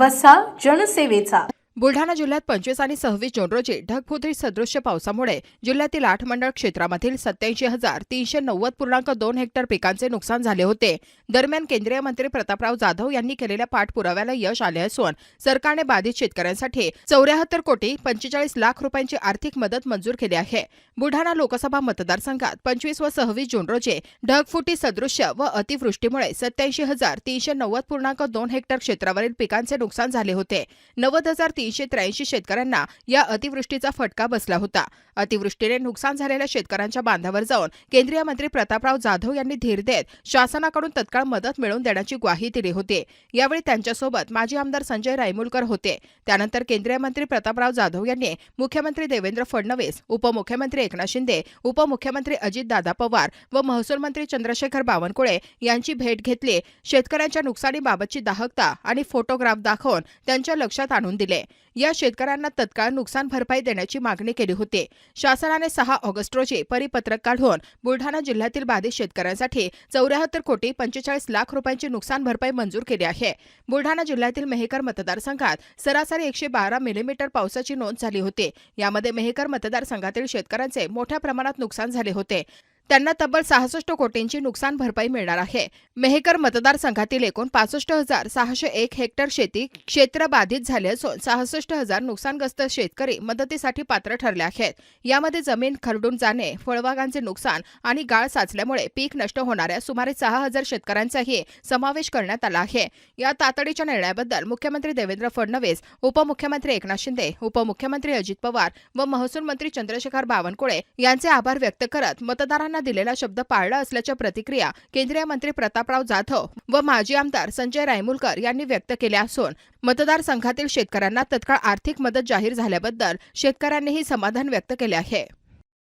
वसा जनसेवेचा. बुलढाणा जिल्ह्यात पंचवीस आणि सव्वीस जून रोजी ढगफुटी सदृश्य पावसामुळे जिल्ह्यातील आठ मंडळ क्षेत्रामधील सत्याऐंशी हजार तीनशे नव्वद पूर्णांक दोन हेक्टर पिकांचे नुकसान झाले होते. दरम्यान केंद्रीय मंत्री प्रतापराव जाधव यांनी केलेल्या पाठपुराव्याला यश आले असून सरकारने बाधित शेतकऱ्यांसाठी चौऱ्याहत्तर कोटी पंचेचाळीस लाख रुपयांची आर्थिक मदत मंजूर केली आहे. बुलढाणा लोकसभा मतदारसंघात पंचवीस व सव्वीस जून रोजी ढगफुटी सदृश्य व अतिवृष्टीमुळे सत्याऐंशी हजार तीनशे नव्वद पूर्णांक दोन हेक्टर क्षेत्रावरील पिकांचे नुकसान झाले होते. नव्वद हजार तीनशे त्र्याऐंशी शेतकऱ्यांना या अतिवृष्टीचा फटका बसला होता. अतिवृष्टीने नुकसान झालेल्या शेतकऱ्यांच्या बांधावर जाऊन केंद्रीय मंत्री प्रतापराव जाधव यांनी धीर देत शासनाकडून तत्काळ मदत मिळवून देण्याची ग्वाही दिली होती. यावेळी त्यांच्यासोबत माजी आमदार संजय रायमुलकर होते. त्यानंतर केंद्रीय मंत्री प्रतापराव जाधव यांनी मुख्यमंत्री देवेंद्र फडणवीस उपमुख्यमंत्री एकनाथ शिंदे उपमुख्यमंत्री अजितदादा पवार व महसूल मंत्री चंद्रशेखर बावनकुळे यांची भेट घेतली. शेतकऱ्यांच्या नुकसानीबाबतची दाहकता आणि फोटोग्राफ दाखवून त्यांच्या लक्षात आणून दिले. या शेतकऱ्यांना तत्काळ नुकसान भरपाई देण्याची मागणी केली होती. शासनाने सहा ऑगस्ट रोजी परिपत्रक काढून बुलढाणा जिल्ह्यातील बाधित शेतकऱ्यांसाठी चौऱ्याहत्तर कोटी पंचेचाळीस लाख रुपयांची नुकसान भरपाई मंजूर केली आहे. बुलढाणा जिल्ह्यातील मेहकर मतदारसंघात सरासरी एकशे बारा मिलीमीटर पावसाची नोंद झाली होती. यामध्ये मेहकर मतदारसंघातील शेतकऱ्यांचे मोठ्या प्रमाणात नुकसान झाले होते. त्यांना तब्बल सहासष्ट कोटींची नुकसान भरपाई मिळणार आहे. मेहकर मतदारसंघातील एकूण पासष्ट हजार सहाशे एक हेक्टर शेती क्षेत्र बाधित झाले असून सहासष्ट हजार नुकसानग्रस्त शेतकरी मदतीसाठी पात्र ठरले आहेत. यामध्ये जमीन खरडून जाणे फळबागांचे नुकसान आणि गाळ साचल्यामुळे पीक नष्ट होणाऱ्या सुमारे सहा हजार शेतकऱ्यांचाही समावेश करण्यात आला आहे. या तातडीच्या निर्णयाबद्दल मुख्यमंत्री देवेंद्र फडणवीस उपमुख्यमंत्री एकनाथ शिंदे उपमुख्यमंत्री अजित पवार व महसूल मंत्री चंद्रशेखर बावनकुळे यांचे आभार व्यक्त करत मतदारांना दिलेला शब्द पाळला असल्याच्या प्रतिक्रिया केंद्रीय मंत्री प्रतापराव जाधव व माजी आमदार संजय रायमुलकर यांनी व्यक्त केल्या असून मतदारसंघातील शेतकऱ्यांना तत्काळ आर्थिक मदत जाहीर झाल्याबद्दल शेतकऱ्यांनीही समाधान व्यक्त केले आहे.